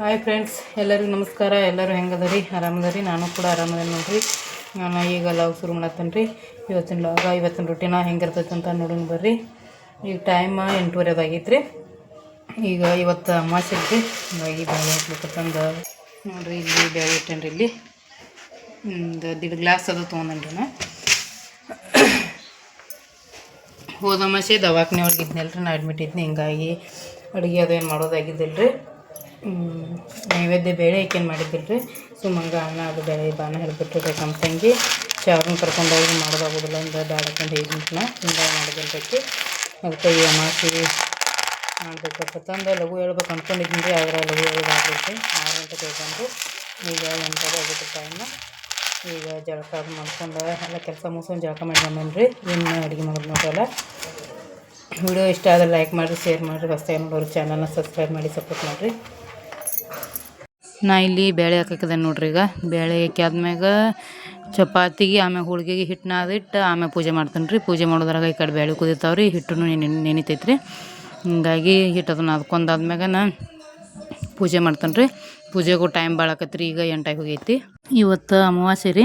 Hi friends ಎಲ್ಲರಿಗೂ ನಮಸ್ಕಾರ. ಎಲ್ಲರೂ ಹೆಂಗದರಿ? ಆರಾಮದರಿ? ನಾನು ಕೂಡ ಆರಾಮದ ನೋಡ್ರಿ. ನಾನು ಈಗ ಲಾಗ್ ಶುರು ಮಾಡತ್ತೇನೆ ರೀ ಇವತ್ತಿನ ಲಾಗ ಇವತ್ತಿನ ರೊಟ್ಟಿನ ಹೆಂಗಿರ್ತೈತೆ ಅಂತ ನೋಡೋಣ ಬರ್ರಿ. ಈಗ ಟೈಮ್ ಎಂಟೂವರೆ ಆಗೈತೆ ರೀ ಈಗ ಇವತ್ತು ಅಮಾಸೆ ಐತಿ ಹಾಗಾಗಿ ಬೇಳೆ ಹಾಕ್ಬೇಕಂತಂದು ನೋಡ್ರಿ ಇಲ್ಲಿ ಬೇಳೆ ಇಟ್ಟೇನ್ರಿ ಇಲ್ಲಿ. ಒಂದು ದಿಡ್ ಗ್ಲಾಸ್ ಅದು ತೊಗೊಂಡೇನ್ರಿ ನಾ. ಹೋದ ಅಮಾಸೆ ದವಾಖಾನೆ ಒಳಗೆ ಇದ್ನಲ್ರಿ, ನಾ ಅಡ್ಮಿಟ್ ಇದ್ನಿ. ಹಿಂಗಾಗಿ ಅಡುಗೆ ಅದು ಏನು ಮಾಡೋದಾಗಿದ್ದಿಲ್ಲ ರೀ ನೈವೇದ್ಯ ಬೇಳೆ ಏಕೇನು ಮಾಡಿದ್ದಿಲ್ಲ ರೀ ಸುಮ್ಮಂಗ ಅನ್ನ, ಅದು ಬೇಳೆ ಬಾನ ಹೇಳ್ಬಿಟ್ಟಿರ್ಬೇಕು ನಮ್ಮ ತಂಗಿ. ಚಾವ್ರನ್ನ ಕರ್ಕೊಂಡೋಗಿ ಮಾಡೋದಾಗೋದಿಲ್ಲ ಅಂದ ಬ್ಯಾಡಕ್ಕಂದು ಹೇಗೆ ಹಿಂಗಾಗಿ ಹಿಂಗೆ ರೀ ಅದಕ್ಕೆ ಈ ಮಾಡಬೇಕು ತಂದು ಲಘು ಹೇಳ್ಬೇಕು ಅಂದ್ಕೊಂಡಿದ್ದೀನಿ ರೀ, ಆದರೆ ಲಘು ಹೇಳೋದಾಗೈತಿ ಆರು ಗಂಟೆಗೆ ಬಂದು ಈಗ ಎಂಟು ಆಗುತ್ತೆ ಟೈಮ್ ಈಗ ಜಳಕ ಅದು ಮಾಡ್ಕೊಂಡು ಎಲ್ಲ ಕೆಲಸ ಮುಗಿಸ್ಕೊಂಡು ಜಳಕ ಮಾಡಿ ರೀ. ಇನ್ನು ಅಡುಗೆ ಮಾಡೋದು ನೋಡಲ್ಲ ವಿಡಿಯೋ ಇಷ್ಟ ಆದರೆ ಲೈಕ್ ಮಾಡಿರಿ ಶೇರ್ ಮಾಡಿರಿ. ಹೊಸ್ತಾಗಿ ನೋಡೋರು ಚಾನಲ್ನ ಸಬ್ಸ್ಕ್ರೈಬ್ ಮಾಡಿ ಸಪೋರ್ಟ್ ಮಾಡಿರಿ. ನಾ ಇಲ್ಲಿ ಬೇಳೆ ಹಾಕಿದೆ ನೋಡ್ರಿ ಈಗ. ಬೇಳೆ ಹಾಕ್ಯಾದ್ಮ್ಯಾಗ ಚಪಾತಿಗೆ ಆಮೇಲೆ ಹೋಳಿಗೆಗೆ ಹಿಟ್ಟು ನಾದಿಟ್ಟು ಆಮೇಲೆ ಪೂಜೆ ಮಾಡ್ತೇನೆ ರೀ. ಪೂಜೆ ಮಾಡೋದ್ರಾಗ ಈ ಕಡೆ ಬೇಳೆ ಕುದಿತಾವೆ ರೀ ಹಿಟ್ಟು ನೆನೆ ನೆನಿತೈತೆ ರೀ ಹಿಂಗಾಗಿ ಹಿಟ್ಟು ಅದನ್ನು ಅದ್ಕೊಂದಾದ್ಮ್ಯಾಗ ನಾ ಪೂಜೆ ಮಾಡ್ತೇನೆ ರೀ. ಪೂಜೆಗೂ ಟೈಮ್ ಭಾಳ ಆಕತ್ರಿ ಈಗ ಎಂಟಾಗಿ ಹೋಗೈತಿ. ಇವತ್ತು ಅಮಾವಾಸ್ಯೆ ರೀ.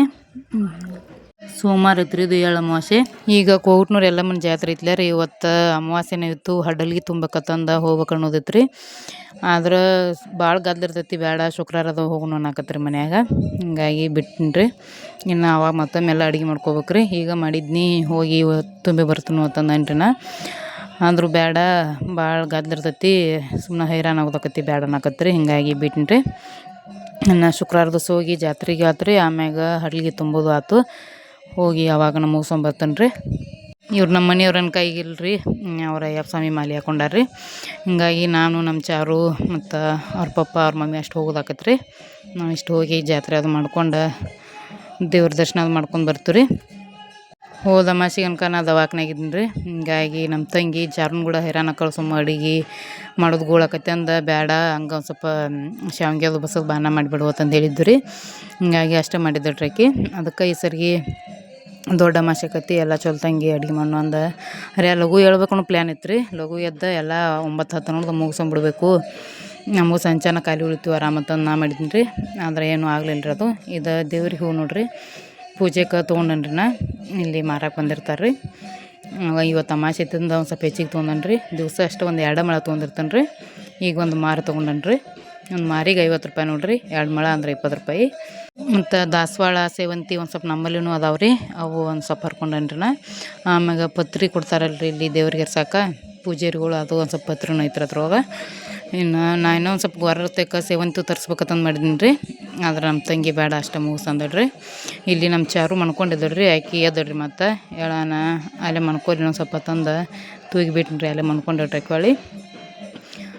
ಸೋಮವಾರ ಐತ್ರಿ ಇದು ಏಳು ಅಮಾವಾಸ್ಯೆ. ಈಗ ಕೋಟ್ನೂರು ಎಲ್ಲಮ್ಮನ ಜಾತ್ರೆ ಐತ್ಲ ರೀ. ಇವತ್ತು ಅಮಾವಾಸ್ಯೆನೇ ಇತ್ತು. ಹಡಲ್ಗಿ ತುಂಬಕತ್ತಂದ ಹೋಗ್ಬೇಕು ಅನ್ನೋದಿತ್ತು ರೀ ಆದ್ರೆ ಭಾಳ ಗದ್ದಲ ಇರ್ತೈತಿ. ಬೇಡ ಶುಕ್ರವಾರದ ಹೋಗೋಣ ಅನ್ನಕತ್ರಿ ಮನ್ಯಾಗ. ಹಿಂಗಾಗಿ ಬಿಟ್ಟಿನಿ ರೀ ಇನ್ನು ಅವಾಗ ಮತ್ತೊಮ್ಮೆಲ್ಲ ಅಡುಗೆ ಮಾಡ್ಕೋಬೇಕು ರೀ. ಈಗ ಮಾಡಿದ್ನಿ, ಹೋಗಿ ತುಂಬಿ ಬರ್ತೀನಿ ಅಂತಂದನ್ರಿ ನಾ. ಆದರೂ ಬೇಡ ಭಾಳ ಗದ್ದಲ ಇರ್ತೈತಿ. ಸುಮ್ಮನೆ ಹೈರಾಣ ಆಗೋದಕ್ಕತಿ ಬೇಡ ಅನ್ನಕತ್ರಿ. ಹಿಂಗಾಗಿ ಬಿಟ್ಟಿನಿ ರೀ ಇನ್ನು ಶುಕ್ರವಾರ ದಿವಸ ಹೋಗಿ ಜಾತ್ರೆಗೆ ಆತ್ರಿ. ರೀ ಆಮ್ಯಾಗ ಹಡ್ಲಿಗೆ ತುಂಬೋದು ಆತು. ಹೋಗಿ ಅವಾಗನ ಮುಗಿಸ್ಕೊಂಬರ್ತೇನೆ ರೀ ಇವ್ರು ನಮ್ಮ ಮನೆಯವ್ರನ್ನ ಕೈಗಿಲ್ರಿ. ಅವ್ರ ಅಯ್ಯಪ್ಪ ಸ್ವಾಮಿ ಮಾಲೆ ಹಾಕೊಂಡಾರ್ರಿ. ಹಿಂಗಾಗಿ ನಾನು ನಮ್ಮ ಚಾರು ಮತ್ತು ಅವ್ರ ಪಪ್ಪ, ಅವ್ರ ಮಮ್ಮಿ ಅಷ್ಟು ಹೋಗೋದಾಕತ್ ರೀ ನಾವು ಇಷ್ಟು ಹೋಗಿ ಜಾತ್ರೆ ಅದು ಮಾಡ್ಕೊಂಡು ದೇವ್ರ ದರ್ಶನ ಅದು ಮಾಡ್ಕೊಂಡು ಬರ್ತೀವಿ ರೀ ಹೋದ ಅಮಾಸಿಗೆ ಅನ್ಕ ನಾ ದವಾಖಾನಾಗಿದ್ದೀನಿ ರೀ ಹಿಂಗಾಗಿ ನಮ್ಮ ತಂಗಿ ಚಾರನ್ ಕೂಡ ಹೈರಾಣ ಕಳ್ಸೊಮ್ಮ ಅಡಿಗೆ ಮಾಡೋದು ಗೋಳಾಕತ್ತೆ ಅಂದ. ಬೇಡ ಹಂಗೆ ಒಂದು ಸ್ವಲ್ಪ ಶಾವಿಗೆ ಅದು ಬಸದು ಬಾನ ಅಂತಂದು ಹೇಳಿದ್ದು ರೀ ಹಿಂಗಾಗಿ ಅಷ್ಟೇ ಮಾಡಿದ್ದಳ್ರಿ ಆಕಿ. ಅದಕ್ಕೆ ಈ ಸರಿಗೆ ದೊಡ್ಡ ಅಮಾಸೆಕತಿ ಎಲ್ಲ ಚಲೋ ತಂಗಿ, ಅಡುಗೆ ಮಾಡೋ ಅಂದ. ಅರೆ, ಲಘು ಹೇಳ್ಬೇಕು ಅನ್ನೋ ಪ್ಲ್ಯಾನ್ ಇತ್ತು ರೀ ಲಘು ಎದ್ದ ಎಲ್ಲ ಒಂಬತ್ತು ಹತ್ತು ನೋಡ್ದು ಮುಗಿಸ್ಕೊಂಬಿಡ್ಬೇಕು. ನಮಗೂ ಸಂಚಾನ ಖಾಲಿ ಉಳಿತೀವಿ ಆರಾಮಂತಂದು ನಾ ಮಾಡಿದ್ದೀನಿ ರೀ. ಆದರೆ ಏನೂ ಆಗಲಿಲ್ಲ ರೀ ಅದು. ಇದು ದೇವ್ರಿಗೆ ಹೂ ನೋಡ್ರಿ. ಪೂಜೆಗೆ ತೊಗೊಂಡನ್ರಿ ನಾ. ಇಲ್ಲಿ ಮಾರಕ್ಕೆ ಬಂದಿರ್ತಾರೆ ರೀ. ಇವತ್ತು ಅಮಾಸೆ ಇತ್ತಿಂದ ಒಂದು ಸ್ವಲ್ಪ ಹೆಚ್ಚಿಗೆ ತೊಗೊಂಡನ್ರಿ. ದಿವಸ ಅಷ್ಟು ಒಂದು ಎರಡು ಮಳೆ ತೊಗೊಂಡಿರ್ತಾನೆ ರೀ ಈಗ ಒಂದು ಮಾರು ತೊಗೊಂಡನ್ ರೀ ಒಂದು ಮಾರಿಗೆ ಐವತ್ತು ರೂಪಾಯಿ ನೋಡ್ರಿ, ಎರಡು ಮೊಳ ಅಂದ್ರೆ ಇಪ್ಪತ್ತು ರೂಪಾಯಿ. ಮತ್ತು ದಾಸವಾಳ, ಸೇವಂತಿ ಒಂದು ಸ್ವಲ್ಪ ನಮ್ಮಲ್ಲಿನೂ ಅದಾವೆ ರೀ, ಅವು ಒಂದು ಸ್ವಲ್ಪ ಹರ್ಕೊಂಡನ್ರಿ ನಾ. ಆಮ್ಯಾಗ ಪತ್ರಿ ಕೊಡ್ತಾರಲ್ರಿ ಇಲ್ಲಿ ದೇವ್ರಿಗೆ ಇರ್ಸಾಕ, ಪೂಜಾರಿಗಳು ಅದು ಒಂದು ಸ್ವಲ್ಪ ಪತ್ರಿನೂ ಐತ್ರಿ ಅದ್ರೊಳಗೆ. ಇನ್ನು ನಾ ಇನ್ನೂ ಒಂದು ಸ್ವಲ್ಪ ಗೊರತೆಕ ಸೇವಂತಿ ತರಿಸ್ಬೇಕಂತಂದು ಮಾಡಿದ್ದೀನಿ ರೀ ಆದ್ರೆ ನಮ್ಮ ತಂಗಿ ಬೇಡ ಅಷ್ಟೇ ಮುಗಿಸಂದಡ್ರಿ ಇಲ್ಲಿ ನಮ್ಮ ಚಾರು ಮನ್ಕೊಂಡಿದ್ದಳ್ರಿ ಆಕಿ ರೀ ಮತ್ತು. ಹೇಳೋಣ ಅಲ್ಲೇ ಮನ್ಕೋರಿ ಇನ್ನೊಂದು ಸ್ವಲ್ಪ ತಂದು ತೂಗಿಬಿಟ್ನ್ರಿ, ಅಲ್ಲೇ ಮನ್ಕೊಂಡ್ರಿ ಹೊಳ್ಳಿ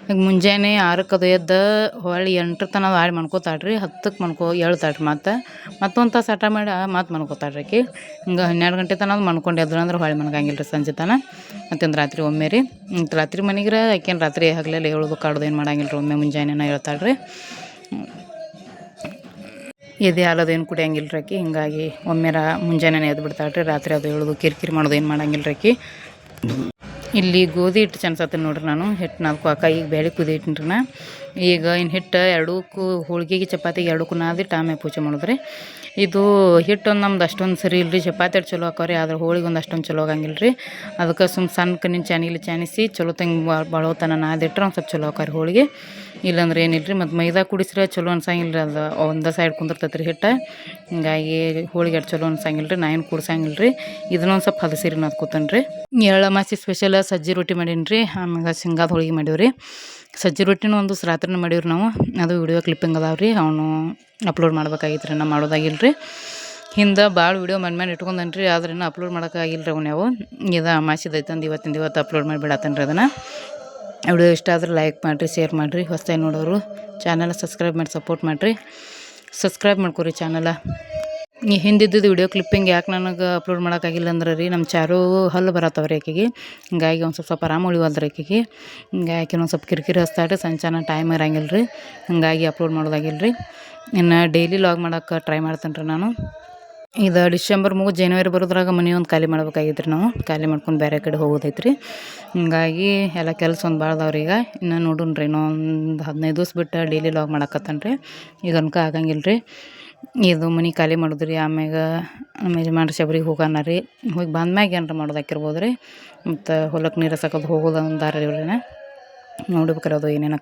ಈಗ ಮುಂಜಾನೆ ಆರಕ್ಕೆ ಅದು ಎದ್ದು ಹೊಳ್ಳಿ ಎಂಟ್ರ ತನಕ ಹಾಳು ಮನ್ಕೋತಾಳ್ರಿ ಹತ್ತಕ್ಕೆ ಮನ್ಕೋ ಹೇಳ್ತಾಳ್ರಿ ಮತ್ತು ಮತ್ತೊಂದು ತಾಸು ಆಟ ಮಾಡಿ ಮತ್ತೆ ಮನ್ಕೋತಾಳ್ರಿ ಆಕೆ. ಹಿಂಗೆ ಹನ್ನೆರಡು ಗಂಟೆ ತನಕ ಮನ್ಕೊಂಡು ಎದ್ರು ಅಂದ್ರೆ ಹೊಳ್ಳಿ ಮನ್ಕಂಗಿಲ್ಲ ರೀ ಸಂಜೆ ತನಕ ಮತ್ತೊಂದು ರಾತ್ರಿ ಒಮ್ಮೆ ರೀ. ರಾತ್ರಿ ಮನೆಗ್ರ ಆಕೇನು ರಾತ್ರಿ ಹಗಲೆಲ್ಲ ಹೇಳೋದು ಕಾಡೋದು ಏನು ಮಾಡಂಗಿಲ್ಲ ರೀ ಒಮ್ಮೆ ಮುಂಜಾನೆನ ಹೇಳ್ತಾಳ್ರಿ. ಎದೆ ಹಾಲೋದೇನು ಕುಡಿಯಂಗಿಲ್ಲ ರೀ ಆಕಿ. ಹಿಂಗಾಗಿ ಒಮ್ಮೆರ ಮುಂಜಾನೆ ಎದ್ದು ಬಿಡ್ತಾಳೆ ರೀ ರಾತ್ರಿ ಅದು ಹೇಳೋದು ಕಿರಿಕಿರಿ ಮಾಡೋದು ಏನು ಮಾಡಂಗಿಲ್ಲ ರೀ ಆಕಿ. ಇಲ್ಲಿ ಗೋಧಿ ಹಿಟ್ಟು ಚೆನ್ಸತ್ತೆ ನೋಡ್ರಿ ನಾನು. ಹಿಟ್ಟು ನಾಲ್ಕು ಕೈಗೆ ಬೇಳೆ ಕುದಿ ನಾ. ಈಗ ಇನ್ನು ಹಿಟ್ಟು ಎರಡಕ್ಕೂ, ಹೋಳಿಗೆಗೆ ಚಪಾತಿಗೆ ಎರಡಕ್ಕೂ ನಾದಿಟ್ಟು ಆಮೇಲೆ ಪೂಜೆ ಮಾಡಿದ್ರಿ. ಇದು ಹಿಟ್ಟು ನಮ್ದು ಅಷ್ಟೊಂದು ಸರಿ ಇಲ್ರಿ. ಚಪಾತಿ ಹಿಟ್ಟು ಚಲೋ ಹಾಕೋರಿ ಆದ್ರೆ ಹೋಳಿಗೆ ಒಂದು ಅಷ್ಟೊಂದು ಚಲೋ ಆಗಂಗಿಲ್ಲ ರೀ ಅದಕ್ಕೆ ಸುಮ್ಮ ಸಣ್ಣ ಕಣ್ಣಿನ ಚಾನಿಲಿ ಚಾನಿಸಿ, ಚಲೋ ತಂಗೆ ಬಳೋತನ ನಾದಿಟ್ರೆ ಒಂದು ಸ್ವಲ್ಪ ಚಲೋ ಹಾಕೋರಿ ಹೋಳಿಗೆ. ಇಲ್ಲಾಂದ್ರೆ ಏನಿಲ್ಲ ರೀ ಮತ್ತು ಮೈದಾ ಕುಡಿಸ್ರೆ ಚಲೋ ಅನ್ಸಂಗಿಲ್ಲ ರೀ ಅದು ಒಂದು ಸೈಡ್ ಕುಂದಿರ್ತೈತೆ ರೀ ಹಿಟ್ಟು. ಹಿಂಗಾಗಿ ಹೋಳಿಗೆ ಚಲೋ ಅನ್ಸಂಗಿಲ್ಲ ರೀ ನಾ ಏನು ಕುಡ್ಸಂಗಿಲ್ಲ ರೀ ಇದನ್ನೊಂದು ಸ್ವಲ್ಪ ಹದಸಿರಿ ನಾದ್ಕೊತಾನೆ ರೀ ಎಳ್ಳ ಮಾಸಿ ಸ್ಪೆಷಲ್ ಸಜ್ಜಿ ರೊಟ್ಟಿ ಮಾಡೀನಿ ರೀ ಆಮ್ಯಾಗ ಶೇಂಗಾದ ಹೋಳಿಗೆ ಮಾಡೀವಿ ರೀ ಸಜ್ಜಿ ರೊಟ್ಟಿನೂ ಒಂದು ರಾತ್ರಿನೂ ಮಾಡೀವ್ರಿ ನಾವು. ಅದು ವಿಡಿಯೋ ಕ್ಲಿಪ್ಪಿಂಗ್ ಅದಾವೆ ರೀ ಅವನು ಅಪ್ಲೋಡ್ ಮಾಡ್ಬೇಕಾಗಿತ್ತು ರೀ ನಾ ಮಾಡೋದಾಗಿಲ್ಲ ರೀ ಹಿಂದೆ ಭಾಳ ವೀಡಿಯೋ ಮನೆ ಮೇಲೆ ಇಟ್ಕೊಂಡನ್ ರೀ ಆದ್ರೆ ಅಪ್ಲೋಡ್ ಮಾಡೋಕ್ಕಾಗಿಲ್ಲ ರೀ ಅವ್ನು ಯಾವ. ಇದು ಮಾಸಿದೈತಂದು ಇವತ್ತಿಂದ ಇವತ್ತು ಅಪ್ಲೋಡ್ ಮಾಡಿಬಿಡತ್ತೇನೆ ರೀ ಅದನ್ನು. ವಿಡಿಯೋ ಇಷ್ಟ ಆದ್ರೆ ಲೈಕ್ ಮಾಡಿರಿ ಶೇರ್ ಮಾಡಿರಿ. ಹೊಸ್ದಾಗಿ ನೋಡೋರು ಚಾನಲ್ ಸಬ್ಸ್ಕ್ರೈಬ್ ಮಾಡಿ ಸಪೋರ್ಟ್ ಮಾಡಿರಿ. ಸಬ್ಸ್ಕ್ರೈಬ್ ಮಾಡ್ಕೊರಿ ಚಾನಲ ಈ ಹಿಂದಿದ್ದು ವಿಡಿಯೋ ಕ್ಲಿಪ್ಪಿಂಗ್ ಯಾಕೆ ನನಗೆ ಅಪ್ಲೋಡ್ ಮಾಡೋಕ್ಕಾಗಿಲ್ಲ ಅಂದ್ರೆ ರೀ ನಮ್ಮ ಚಾರು ಹಲ್ಲು ಬರತ್ತವ್ರಿ ಆಕೆಗೆ. ಹಿಂಗಾಗಿ ಒಂದು ಸ್ವಲ್ಪ ಸ್ವಲ್ಪ ಆರಾಮ ಉಳಿವಲ್ರಿ ಆಕೆಗೆ. ಹಿಂಗಾಗಿ ಒಂದು ಸ್ವಲ್ಪ ಕಿರಿಕಿರಿ ಹಚ್ತಾಡ್ರಿ ಸಂಚಾನ ಟೈಮ್ ಇರಂಗಿಲ್ಲ ರೀ ಹಾಗಾಗಿ ಅಪ್ಲೋಡ್ ಮಾಡೋದಾಗಿಲ್ಲ ರೀ ಇನ್ನು ಡೈಲಿ ಲಾಗ್ ಮಾಡೋಕ್ಕೆ ಟ್ರೈ ಮಾಡ್ತೇನೆ ರೀ ನಾನು. ಇದು ಡಿಸೆಂಬರ್ ಮುಗಿದು ಜನವರಿ ಬರೋದ್ರಾಗ ಮನೆ ಒಂದು ಖಾಲಿ ಮಾಡ್ಬೇಕಾಗಿತ್ತು ನಾವು. ಖಾಲಿ ಮಾಡ್ಕೊಂಡು ಬೇರೆ ಕಡೆ ಹೋಗೋದೈತೆ ರೀ ಹೀಗಾಗಿ ಎಲ್ಲ ಕೆಲಸ ಒಂದು ಭಾಳ ಈಗ. ಇನ್ನು ನೋಡೋಣ ರೀ ಇನ್ನೊಂದು ಹದಿನೈದು ದಿವ್ಸ ಬಿಟ್ಟು ಡೈಲಿ ಲಾಗ್ ಮಾಡಕತ್ತಾನ ರೀ ಈಗ ಅನ್ಕ ಆಗಂಗಿಲ್ಲ ರೀ ಇದು ಮನೆ ಖಾಲಿ ಮಾಡೋದು ರೀ ಆಮ್ಯಾಗ ಆಮೇಲೆ ಮಾಡಿ ಶಬರಿಗೆ ಹೋಗೋಣ ರೀ ಹೋಗಿ ಬಂದ್ಮ್ಯಾಗ ಏನಾರ ಮಾಡೋದು ಹಾಕಿರ್ಬೋದು ರೀ ಮತ್ತು ಹೊಲಕ್ಕೆ ನೀರು ಹಸಕದು ಹೋಗೋದು ಅಂದಾರ ದಾರಿ ಇವ್ರಿನ. ನೋಡ್ಬೇಕಾರೆ ಅದು ಏನೇನು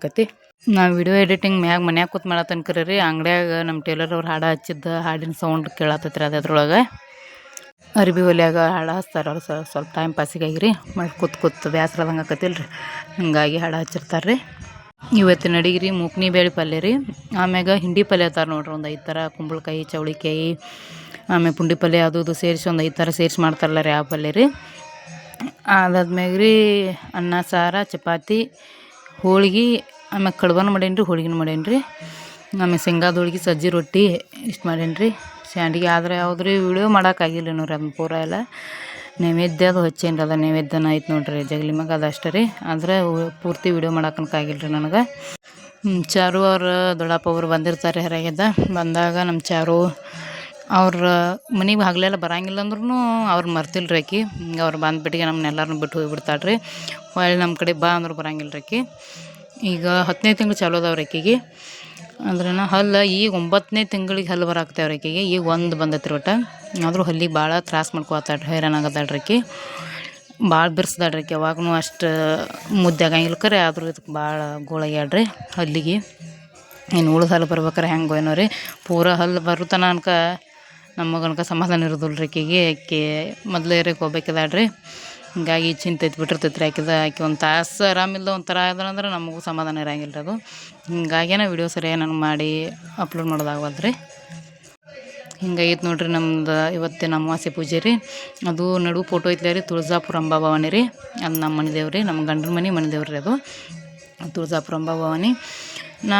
ನಾವು ವಿಡಿಯೋ ಎಡಿಟಿಂಗ್ ಮ್ಯಾಗ ಮನ್ಯಾಗ ಕೂತ್ ಮಾಡತ್ತನ್ಕರಿ ರೀ ಅಂಗಡಿಯಾಗ ನಮ್ಮ ಟೇಲರ್ ಅವ್ರು ಹಾಡು ಹಚ್ಚಿದ್ದ, ಹಾಡಿನ ಸೌಂಡ್ ಕೇಳತ್ತೈತ್ರಿ ಅದ್ರೊಳಗೆ. ಅರಿಬಿ ಒಲೆಯಾಗ ಹಾಡು ಹಚ್ತಾರೆ ಅವ್ರು ಸ್ವಲ್ಪ ಟೈಮ್ ಪಾಸಿಗಾಗಿ ರೀ ಮಾಡಿ ಕೂತ್ ಕೂತ್ ಬೇಸ್ರದಂಗೆ ಆಕತಿಲ್ಲ ರೀ ಹಿಂಗಾಗಿ ಹಾಡು ಹಚ್ಚಿರ್ತಾರೆ ರೀ ಇವತ್ತಿನ ಅಡಿಗೆ ರೀ ಮೂಕ್ನಿ ಬೇಳೆ ಪಲ್ಯ ರೀ. ಆಮ್ಯಾಗ ಹಿಂಡಿ ಪಲ್ಯ ಅತ್ತಾರ ನೋಡ್ರಿ, ಒಂದು ಐದು ಥರ. ಕುಂಬಳಕಾಯಿ, ಚೌಳಿಕಾಯಿ ಆಮೇಲೆ ಪುಂಡಿ ಪಲ್ಯ ಅದು ಇದು ಸೇರಿಸಿ ಒಂದು ಐದು ಥರ ಸೇರಿಸಿ ಮಾಡ್ತಾರಲ್ಲ ರೀ ಆ ಪಲ್ಯ ರೀ. ಅದಾದ್ಮ್ಯಾಗ ರೀ ಅನ್ನ, ಸಾರ, ಚಪಾತಿ, ಹೋಳ್ಗೆ ಆಮ್ಯಾಗ ಕಡ್ಬನ ಮಾಡೇನಿ ರೀ ಹೋಳಿಗೆನ ಮಾಡೇನಿ ರೀ ಆಮೇಲೆ ಶೇಂಗಾದ ಹೋಳಿಗೆ ಸಜ್ಜಿ ರೊಟ್ಟಿ ಇಷ್ಟು ಮಾಡೇನಿ ರೀ ಸ್ಯಾಂಡಿಗೆ ಆದರೆ ಯಾವ್ದು ರೀ ವಿಡಿಯೋ ಮಾಡೋಕ್ಕಾಗಿಲ್ಲ ನೋಡ್ರಿ ಅದನ್ನ ಪೂರ ಎಲ್ಲ. ನೈವೇದ್ಯ ಅದು ಹಚ್ಚೇನ್ರಿ, ಅದ ನೈವೇದ್ಯನ ಐತೆ ನೋಡ್ರಿ. ಜಗಲಿ ಮಗ ಅದು ಅಷ್ಟೇ ರೀ. ಆದರೆ ಪೂರ್ತಿ ವಿಡಿಯೋ ಮಾಡೋಕ್ಕಾಗಿಲ್ಲ ರೀ ನನಗೆ. ಚಾರು ಅವ್ರ ದೊಡ್ಡಪ್ಪ ಅವರು ಬಂದಿರ್ತಾರೆ ಹೊರಗಿದ್ದ ಬಂದಾಗ ನಮ್ಮ ಚಾರು ಅವ್ರ ಮನೆಗೆ ಹಗಲೆಲ್ಲ ಬರಂಗಿಲ್ಲ ಅಂದ್ರೂ ಅವ್ರು ಮರ್ತಿಲ್ಲ ರೀ ಆಕಿ ಅವ್ರು ಬಂದ್ಬಿಟ್ಟಿಗೆ ನಮ್ಮನ್ನ ಎಲ್ಲರನ್ನೂ ಬಿಟ್ಟು ಹೋಗಿಬಿಡ್ತಾಳೆ ರೀ ಹೊಳ್ಳಿ ನಮ್ಮ ಕಡೆ ಬಾ ಅಂದ್ರೆ ಬರಂಗಿಲ್ಲ ರೀ ಆಕಿ. ಈಗ ಹತ್ತನೇ ತಿಂಗಳು ಚಾಲು ಅದಾವ್ರಿ ಆಕೆಗೆ ಅಂದ್ರೆ ಹಲ್ಲು ಈಗ ಒಂಬತ್ತನೇ ತಿಂಗಳಿಗೆ ಹಲ್ಲು ಬರಾಕ್ತೇವ್ರಿ ಆಕೆಗೆ ಈಗ ಒಂದು ಬಂದೈತಿ ಒಟ್ಟು. ಆದರೂ ಹಲ್ಲಿಗೆ ಭಾಳ ತ್ರಾಸ ಮಾಡ್ಕೊತಾಳ್ರಿ ಹೈರಾಣ ಆಗದಾಳ್ರಿ ಆಕಿ ಭಾಳ ಬಿರ್ಸ್ದಾಳ್ರಿ ಆಕೆ ಯಾವಾಗೂ ಅಷ್ಟು ಮುದ್ದೆ ಆಗಂಗಿಲ್ಲ ಕರೆ, ಆದರೂ ಇದಕ್ಕೆ ಭಾಳ ಗೋಳಾಗ್ಯಾಡ್ರಿ ಹಲ್ಲಿಗೆ. ಇನ್ನು ಉಳಿದ ಹಲ್ಲು ಬರ್ಬೇಕಾರೆ ಹೆಂಗೆ ಏನೋ ರೀ. ಪೂರ ಹಲ್ಲು ಬರೋ ಅನ್ಕ ನಮ್ಮ ಮಗನಕ ಸಮಾಧಾನ ಇರೋದಿಲ್ಲ ರೀ ಆಕಿಗೆ ಆಕೆ ಮೊದಲು ಏರಿಯಕ್ಕೆ ಹೋಗ್ಬೇಕದಾಳ್ರಿ. ಹಿಂಗಾಗಿ ಚಿಂತೆ ಬಿಟ್ಟಿರ್ತೈತಿ ಆಕಿದ. ಆಕೆ ಒಂದು ತಾಸು ಆರಾಮಿಲ್ಲ ಒಂಥರ ಅಂದ್ರೆ ನಮಗೂ ಸಮಾಧಾನ ಇರಂಗಿಲ್ಲ ಅದು. ಹಿಂಗಾಗೇನ ವಿಡಿಯೋ ಸರಿಯಾಗಿ ನನಗೆ ಮಾಡಿ ಅಪ್ಲೋಡ್ ಮಾಡೋದಾಗವಲ್ದು ರೀ ಹಿಂಗಾಗೈತೆ ನೋಡ್ರಿ ನಮ್ದು ಇವತ್ತಿನ ಅಮಾವಾಸ್ಯೆ ಪೂಜೆ ರೀ. ಅದು ನಡು ಫೋಟೋ ಐತ್ಲ ರೀ ತುಳಜಾಪುರ ಅಂಬಾಭವಾನಿ ರೀ. ಅದು ನಮ್ಮ ಮನೆ ದೇವ್ರು ನಮ್ಮ ಗಂಡನ ಮನೆ ಮನೆ ದೇವ್ರು ಅದು. ತುಳಜಾಪುರ ಅಂಬಾಭವಾನಿ ನಾ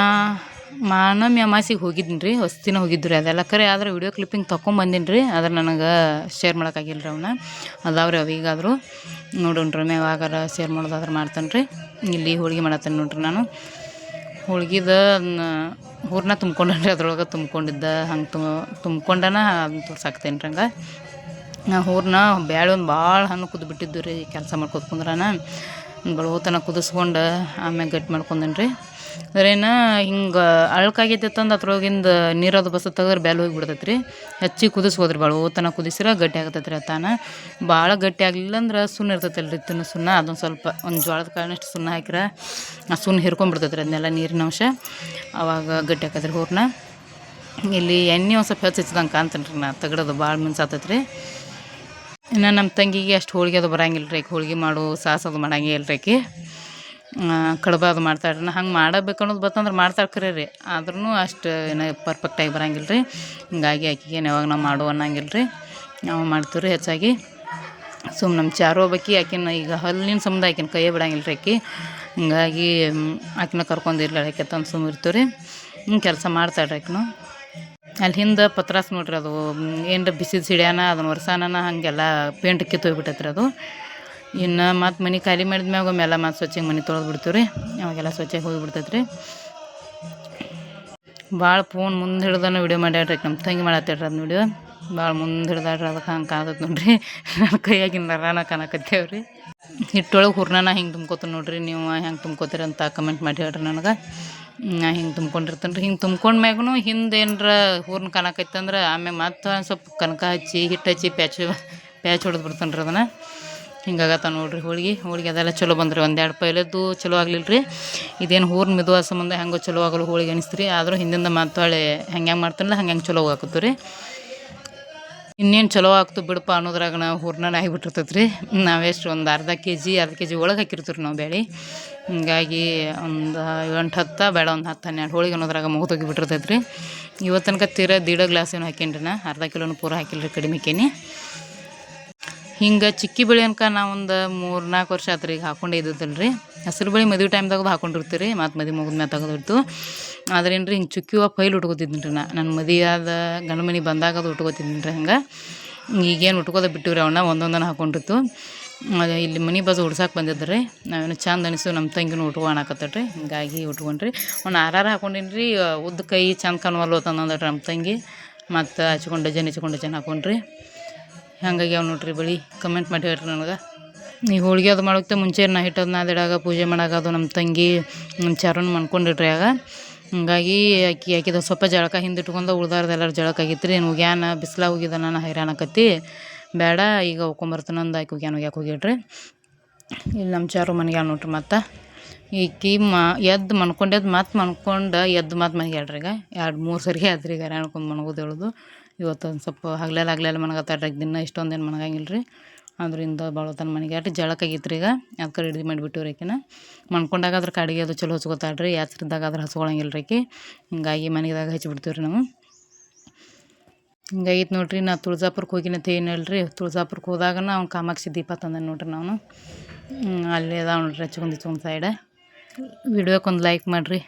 ಮಾನಮಿ ಅಮಾಸಿಗೆ ಹೋಗಿದ್ದೀನಿ ರೀ ಹೊಸ್ತಿನ ಹೋಗಿದ್ದು ರೀ ಅದೆಲ್ಲ ಕರೆ ಆದ್ರೆ ವಿಡಿಯೋ ಕ್ಲಿಪ್ಪಿಂಗ್ ತೊಗೊಂಬಂದಿನಿ ರೀ ಆದ್ರೆ ನನಗೆ ಶೇರ್ ಮಾಡೋಕ್ಕಾಗಿಲ್ಲ ರೀ ಅವನ್ನ ಅದಾವ್ರಿ ಅವೀಗಾದರೂ ನೋಡೋಣ್ರಿ ರೀ ಯಾವಾಗಾರ ಶೇರ್ ಮಾಡೋದಾದ್ರೆ ಮಾಡ್ತಾನೆ ರೀ. ಇಲ್ಲಿ ಹೋಳಿಗೆ ಮಾಡತ್ತೇನೆ ನೋಡ್ರಿ ನಾನು. ಹೋಳ್ಗಿದ ಹೂರನ್ನ ತುಂಬ್ಕೊಂಡ್ರಿ ಅದ್ರೊಳಗೆ ತುಂಬ್ಕೊಂಡಿದ್ದ, ಹಂಗೆ ತುಂಬ ತುಂಬ್ಕೊಂಡನ ಅದನ್ನ ತೋರ್ಸಾಕ್ತೇನೆ ರೀ ಹಂಗೆ. ನಾ ಹೂರಣ ಬ್ಯಾಳೆ ಒಂದು ಭಾಳ ಹಣ್ಣು ಕುದ್ದು ಬಿಟ್ಟಿದ್ದು ರೀ, ಕೆಲಸ ಮಾಡ್ಕೊತ ಕುಂದ್ರಾನ. ಬಳೋತನ ಕುದಿಸ್ಕೊಂಡು ಆಮ್ಯಾಗ ಗಟ್ಟಿ ಮಾಡ್ಕೊಂಡೇನಿ ರೀ. ಅದ್ರೇನ ಹಿಂಗೆ ಅಳ್ಕಾಗೈತೆ ಅಂದು ಅದ್ರೊಳಗಿಂದ ನೀರದು ಬಸ ತೆಗೆದ್ರೆ ಬ್ಯಾಲ್ ಹೋಗಿ ಬಿಡ್ತೈತೆ ರೀ ಹೆಚ್ಚಿಗೆ ಕುದಿಸ್ಬೋದ್ರಿ ಬಳೋತನ ಕುದಿಸಿರ ಗಟ್ಟಿ ಆಗತೈತೆ ರೀ ತಾನ. ಭಾಳ ಗಟ್ಟಿ ಆಗಲಿಲ್ಲ ಅಂದ್ರೆ ಸುಣ್ಣ ಇರ್ತೈತಲ್ಲ ರೀ ತಿನ್ನು ಸುಣ್ಣ, ಅದೊಂದು ಸ್ವಲ್ಪ ಒಂದು ಜೋಳದ ಕಾರಣಷ್ಟು ಸುಣ್ಣ ಹಾಕಿರ, ಆ ಸುಣ್ಣ ಹಿರ್ಕೊಂಡ್ಬಿಡ್ತೈತೆ ರೀ ಅದನ್ನೆಲ್ಲ ನೀರಿನ ಅಂಶ. ಅವಾಗ ಗಟ್ಟಿ ಆಕತ್ರಿ ಹೂರ್ನ ಇಲ್ಲಿ ಎಣ್ಣೆ ಒಂದು ಸ್ವಲ್ಪ ಹೆಚ್ಚು ಹೆಚ್ಚಿದಂಗೆ ಕಾಣ್ತೇನೆ ರೀ ನಾ, ತಗಡೋದು ಭಾಳ ಮಿನ್ಸಾತೈತೆ ರೀ ಇನ್ನು ನಮ್ಮ ತಂಗಿಗೆ ಅಷ್ಟು ಹೋಳಿಗೆ ಅದು ಬರಂಗಿಲ್ಲ ರೀ. ಹೋಳ್ಗೆ ಮಾಡು, ಸಾಸ್ ಅದು ಮಾಡಂಗಿಲ್ಲ ರೀ ಕಡ್ಬ ಅದು ಮಾಡ್ತಾಳೆ ನಾ ಹಂಗೆ ಮಾಡಬೇಕು ಅನ್ನೋದು ಬತ್ತಂದ್ರೆ ಮಾಡ್ತಾಳೆ ಖರೆ ರೀ. ಆದ್ರೂ ಅಷ್ಟು ಏನು ಪರ್ಫೆಕ್ಟಾಗಿ ಬರಂಗಿಲ್ಲ ರೀ. ಹಿಂಗಾಗಿ ಆಕಿಗೆ ಯಾವಾಗ ನಾವು ಮಾಡು ಅನ್ನಂಗಿಲ್ಲ ರೀ. ನಾವು ಮಾಡ್ತೀವಿ ರೀ ಹೆಚ್ಚಾಗಿ. ಸುಮ್ ನಮ್ಮ ಚಾರು ಒಬ್ಬಾಕಿ, ಆಕಿನ ಈಗ ಹಲ್ಲಿನ ಸಂಬಂಧ ಆಕಿನ ಕೈಯೇ ಬಿಡಂಗಿಲ್ಲ ರೀ ಆಕಿ ಹಿಂಗಾಗಿ, ಆಕಿನ ಕರ್ಕೊಂಡು ಇರ್ಲಾಳ ಆಕೆ ತಂದು ಸುಮ್ಮ ಇರ್ತೀವಿ ರೀ. ಹಿಂಗೆ ಕೆಲಸ ಮಾಡ್ತಾಳೆ ರೀ ಆಕಿನು. ಅಲ್ಲಿ ಹಿಂದೆ ಪತ್ರಾಸ್ ನೋಡ್ರಿ ಅದು ಏನರ ಬಿಸಿ ಸಿಡ್ಯಾನ ಅದನ್ನ ಒರ್ಸಾನ ಹಾಗೆಲ್ಲ ಪೇಂಟ್ ಕಿತ್ತು ಹೋಗ್ಬಿಟ್ಟೈತೆ ರೀ ಅದು. ಇನ್ನು ಮತ್ತು ಮನೆ ಖಾಲಿ ಮಾಡಿದ ಮ್ಯಾಗ ಒಮ್ಮೆಲ್ಲ ಮತ್ತು ಸ್ವಚ್ಛಗೆ ಮನೆ ತೊಳೆದು ಬಿಡ್ತೀವಿ ರೀ ಅವಾಗೆಲ್ಲ ಸ್ವಚ್ಛಗೆ ಹೋಗಿಬಿಡ್ತೈತೆ ರೀ ಭಾಳ ಫೋನ್ ಮುಂದೆ ಹಿಡ್ದನ ವಿಡಿಯೋ ಮಾಡ್ಯಾಡ್ರಿ ನಮ್ಮ ತಂಗಿ ಮಾಡತ್ತೇಳ್ರಿ ಅದನ್ನ ವಿಡಿಯೋ. ಭಾಳ ಮುಂದೆ ಹಿಡ್ದಾಡ್ರಿ ಅದಕ್ಕೆ ಹಂಗೆ ಕಾದತ್ ನೋಡ್ರಿ. ನನ್ನ ನರಾನ ಕಾಣಕತ್ತೇವೆ ರೀ ಹಿಟ್ಟೊಳಗೆ ಹುರ್ನಾನ ಹಿಂಗೆ ತುಂಬ್ಕೋತೀನಿ ನೋಡ್ರಿ, ನೀವು ಹೆಂಗೆ ತುಂಬ್ಕೋತೀರಿ ಅಂತ ಕಮೆಂಟ್ ಮಾಡಿ ಹೇಳ್ರಿ ನನಗೆ. ಹಿಂಗೆ ತುಂಬ್ಕೊಂಡಿರ್ತೇನೆ ರೀ ಹಿಂಗೆ ತುಂಬ್ಕೊಂಡ ಮ್ಯಾಗೂ ಹಿಂದೆ ಏನರ ಹೂರ್ನ ಕಾಣಕೈತಂದ್ರೆ ಆಮೇಲೆ ಮತ್ತೆ ಒಂದ್ ಸ್ವಲ್ಪ ಕನಕ ಹಚ್ಚಿ ಹಿಟ್ಟು ಹಚ್ಚಿ ಪ್ಯಾಚು, ಪ್ಯಾಚ್ ಹೊಡೆದು ಬಿಡ್ತಾನೆ ರೀ ಅದನ್ನು ಹಿಂಗಾಗತ್ತ ನೋಡ್ರಿ ಹೋಳಿಗೆ. ಹೋಳಿಗೆ ಅದೆಲ್ಲ ಚಲೋ ಬಂದ್ರಿ. ಒಂದೆರಡು ಪೈಲದ್ದು ಚಲೋ ಆಗಲಿಲ್ಲ ರೀ ಇದೇನು ಹೂರ್ನ ಮಿದುವ ಸಂಬಂಧ ಹೆಂಗೋ ಚಲೋ ಆಗಲ್ಲ ಹೋಳಿಗೆ ಅನಿಸ್ತು ರೀ ಆದರೂ ಹಿಂದಿಂದ ಮತ್ತೆ ಹೊಳೆ ಹೆಂಗೆ ಹೆಂಗೆ ಮಾಡ್ತಾನಲ್ಲ ಹಂಗೆ ಹೆಂಗೆ ಚಲೋ ಆಗತ್ತು ರೀ ಇನ್ನೇನು ಚಲೋ ಆಗ್ತು ಬಿಡಪ್ಪ ಅನ್ನೋದ್ರಾಗ ನಾವು ಹೂರ್ನ ಆಗಿಬಿಟ್ಟಿರ್ತೈತೆ ರೀ ನಾವೆಷ್ಟು ಒಂದು ಅರ್ಧ ಕೆ ಜಿ ಅರ್ಧ ಕೆ ಜಿ ಒಳಗೆ ಹಾಕಿರ್ತೀವಿ ನಾವು ಬೇಳೆ ಹಿಂಗಾಗಿ ಒಂದು ಎಂಟು ಹತ್ತು, ಬೇಡ ಒಂದು ಹತ್ತು, ಹನ್ನೆರಡು ಹೋಳಿಗೆ ಅನ್ನೋದ್ರಾಗ ಮುಗಿದೋಗಿ ಬಿಟ್ಟಿರ್ತೈತೆ ರೀ ಇವತ್ತು ತನಕ ತೀರ ದೀಡ ಗ್ಲಾಸ್ ಏನು ಹಾಕೇನಿ ನಾ, ಅರ್ಧ ಕಿಲೋನು ಪೂರ ಹಾಕಿಲ್ಲ ರೀ ಕಡಿಮೆ ಹಾಕೇನಿ ಹಿಂಗೆ ಚಿಕ್ಕಿ ಬೆಳೆ ಅನ್ಕ ಒಂದು ಮೂರು ನಾಲ್ಕು ವರ್ಷ ಆತ್ರಿ ಈಗ ಹಾಕೊಂಡೇ ಇದ್ದಲ್ಲ ರೀ ಹಸಿರು ಬೆಳೆ ಮದುವೆ ಟೈಮ್ದಾಗ ಹಾಕೊಂಡಿರ್ತೀರಿ ಮತ್ತು ಮದುವೆ ಮುಗಿದ ಮ್ಯಾಗ ತೆಗೆದಿಡ್ತು ಆದ್ರೇನು ರೀ ಹಿಂಗೆ ಚುಕ್ಕಿ ಹೂವು ಪೈಲ್ ಉಟ್ಕೋತಿದ್ದೀನಿ ರೀ ನಾ ನನ್ನ ಮದುವೆ ಆದ ಗಂಡ ಮನೆ ಬಂದಾಗ ಅದು ಉಟ್ಕೋತಿದ್ದೀನಿ ರೀ ಹಂಗೆ. ಈಗೇನು ಉಟ್ಕೋದ ಬಿಟ್ಟಿವ್ರಿ ಅವನ್ನ ಒಂದೊಂದನ್ನು ಹಾಕೊಂಡಿತ್ತು. ಅದು ಇಲ್ಲಿ ಮನೆ ಬಾಜು ಉಡ್ಸಕ್ಕೆ ಬಂದಿದ್ದು ರೀ ನಾವೇನು ಚಂದ ಅನಿಸು ನಮ್ಮ ತಂಗಿನ ಉಟ್ಕೊ ರೀ ಹಿಂಗಾಗಿ ಉಟ್ಕೊಂಡ್ರಿ ಒಂದು ಆರಾರ ಹಾಕೊಂಡಿನ್ರಿ ರೀ ಉದ್ದ ಕೈ ಚಂದ ತಂದಂದ್ರಿ ನಮ್ಮ ತಂಗಿ. ಮತ್ತು ಹಚ್ಕೊಂಡು ಜನ ಹಚ್ಕೊಂಡು ಜನ ಹಾಕೊಂಡ್ರಿ. ಹಂಗಾಗಿ ಅವ್ನು ನೋಡ್ರಿ ಬಳಿ ಕಮೆಂಟ್ ಮಾಡಿ ಹೇಳ್ರಿ ನನಗೆ. ಈ ಹೋಳಿಗೆ ಅದು ಮಾಡೋಕ್ಕೆ ಮುಂಚೆ ನಾ ಹಿಟ್ಟದು ನಾದಿಡಾಗ ಪೂಜೆ ಮಾಡೋಕೆ ನಮ್ಮ ತಂಗಿ ನಮ್ಮ ಚಾರನ್ನು ಮಾಡ್ಕೊಂಡಿಡ್ರಿ ಆಗ. ಹಂಗಾಗಿ ಆಕಿ ಆಕಿದ ಸ್ವಲ್ಪ ಜಳಕ ಹಿಂದಿಟ್ಕೊಂಡು ಉಳ್ದಾರ್ದು ಎಲ್ಲರೂ ಜಳಕ ಆಗಿತ್ತು ರೀ ಏನು ಹೋಗ್ಯಾನ ಬಿಸ್ಲಾಗ ಹೋಗಿದ ನಾನು ಹೈರಾಣಕತ್ತಿ ಬೇಡ, ಈಗ ಹೋಗ್ಕೊಂಬರ್ತಾನಂದು ಆಕೆ ಹೋಗ್ಯಾನ ಹೋಗ್ಯಾಕ ಹೋಗಿಡ್ರಿ ಇಲ್ಲಿ ನಮ್ಮ ಚಾರು ಮನೆಗೆ ನೋಡ್ರಿ ಮತ್ತು. ಈಕಿ ಮ, ಎದ್ದು ಮನ್ಕೊಂಡೆದ್ದು ಮತ್ತೆ ಮನ್ಕೊಂಡು ಎದ್ದು ಮತ್ತೆ ಮನೆಗೆ ಹೇಳ್ರಿ ಈಗ. ಎರಡು ಮೂರು ಸರಿ ಆದ್ರಿ ಈಗ ಅನ್ಕೊಂಡು ಮನಗೋದು ಹೇಳೋದು. ಇವತ್ತು ಒಂದು ಸ್ವಲ್ಪ ಹಗ್ಲೆಲ್ಲ ಹಗ್ಲೆಲ್ಲ ಮನಗತ್ತಾಡ್ರಿ ದಿನ ಇಷ್ಟೊಂದೇನು ಮನಗಂಗಿಲ್ಲ ರೀ ಅದರಿಂದ ಭಾಳ ತನ್ನ ಮನೆಗೆ ಆಟ ಜಳಕಾಗಿತ್ತು ಈಗ. ಅದಕ್ಕೆ ರೆಡಿ ಮಾಡಿಬಿಟ್ಟಿವ್ರಿ ಈಕಿನ. ಮನ್ಕೊಂಡಾಗ ಅದ್ರ ಕಡೆಗೆ ಅದು ಚಲೋ ಹಚ್ಕೋತಾಳ್ರಿ ಯಾತ್ರಿದ್ದಾಗ ಅದ್ರ ಹಚ್ಕೊಳಂಗಿಲ್ಲ ರೀ ಆಕಿ ಹಿಂಗಾಗಿ ಮನೆದಾಗ ಹಚ್ಚಿಬಿಡ್ತೀವಿ ರೀ ನಾವು. ಹಿಂಗಾಗಿತ್ತು ನೋಡ್ರಿ, ನಾ ತುಳ್ಜಾಪುರಕ್ಕೆ ಹೋಗಿನಂತ ಏನಲ್ರಿ ತುಳ್ಜಾಪುರಕ್ಕೆ ಹೋದಾಗ ಅವ್ನು ಕಾಮಾಕ್ಷಿ ದೀಪ ತಂದ ನೋಡ್ರಿ ನಾನು ಅಲ್ಲಿ ಅದಾವ ನೋಡ್ರಿ ಹಚ್ಕೊಂಡು ಹಚ್ಕೊಂಡು ಸೈಡ ವಿಡಿಯೋಕ್ಕೊಂದು ಲೈಕ್ ಮಾಡಿರಿ.